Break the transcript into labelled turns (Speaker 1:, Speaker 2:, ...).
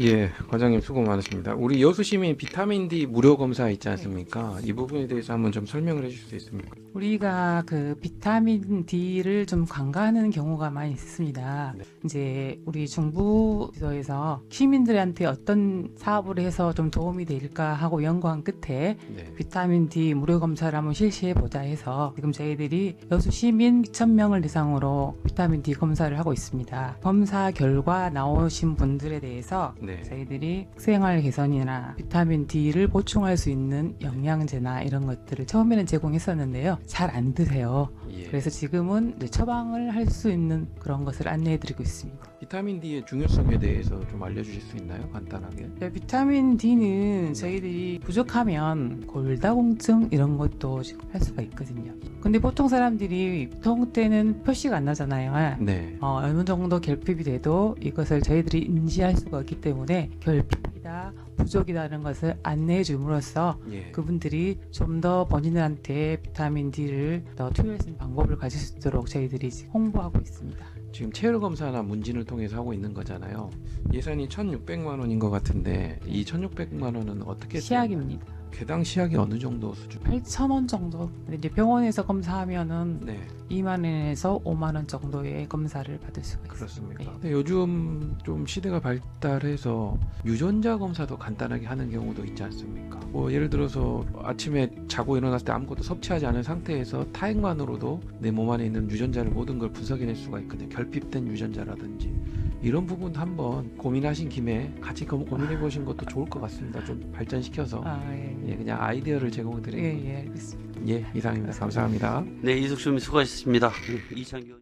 Speaker 1: 예, 과장님 수고 많으십니다. 우리 여수 시민 비타민 D 무료 검사 있지 않습니까? 이 부분에 대해서 한번 좀 설명을 해주실 수 있습니까?
Speaker 2: 우리가 그 비타민 D를 좀 간과하는 경우가 많이 있습니다.
Speaker 1: 네.
Speaker 2: 이제 우리 중부에서 시민들한테 어떤 사업을 해서 좀 도움이 될까 하고 연구한 끝에
Speaker 1: 네.
Speaker 2: 비타민 D 무료 검사를 한번 실시해 보자 해서 지금 저희들이 여수 시민 2,000명을 대상으로 비타민 D 검사를 하고 있습니다. 검사 결과 나오신 분들에 대해서
Speaker 1: 네.
Speaker 2: 저희들이 생활 개선이나 비타민 D를 보충할 수 있는 영양제나 이런 것들을 처음에는 제공했었는데요. 잘 안 드세요.
Speaker 1: 예.
Speaker 2: 그래서 지금은 이제 처방을 할 수 있는 그런 것을 안내해드리고 있습니다.
Speaker 1: 비타민 D의 중요성에 대해서 좀 알려주실 수 있나요? 간단하게.
Speaker 2: 네, 비타민 D는 저희들이 부족하면 골다공증 이런 것도 할 수가 있거든요. 근데 보통 사람들이 보통 때는 표시가 안 나잖아요.
Speaker 1: 네.
Speaker 2: 어, 어느 정도 결핍이 돼도 이것을 저희들이 인지할 수가 없기 때문에 결핍이 다, 부족이다는 것을 안내해 줌으로써
Speaker 1: 예.
Speaker 2: 그분들이 좀 더 본인들한테 비타민 D를 더 투여할 수 있는 방법을 가질 수 있도록 저희들이 홍보하고 있습니다.
Speaker 1: 지금 체열 검사나 문진을 통해서 하고 있는 거잖아요. 예산이 1,600만 원인 것 같은데 이 1,600만 원은 어떻게
Speaker 2: 시약입니다.
Speaker 1: 개당 시약이 어느 정도 수준?
Speaker 2: 8,000원 정도. 근데 이제 병원에서 검사하면은
Speaker 1: 네.
Speaker 2: 2만 원에서 5만 원 정도의 검사를 받을 수가 있습니다.
Speaker 1: 그렇습니까?
Speaker 2: 네.
Speaker 1: 근데 요즘 좀 시대가 발달해서 유전자 검사도 간단하게 하는 경우도 있지 않습니까? 뭐 예를 들어서 아침에 자고 일어났을 때 아무것도 섭취하지 않은 상태에서 타액만으로도 내 몸 안에 있는 유전자를 모든 걸 분석해낼 수가 있거든요. 결핍된 유전자라든지 이런 부분 한번 고민하신 김에 같이 고- 고민해 보신 것도 좋을 것 같습니다. 좀 발전시켜서
Speaker 2: 아, 예.
Speaker 1: 예, 그냥 아이디어를 제공해
Speaker 2: 예,
Speaker 1: 드리는
Speaker 2: 예, 알겠습니다.
Speaker 1: 예, 이상입니다. 감사합니다.
Speaker 3: 네, 이숙 님 수고하셨습니다. 이창규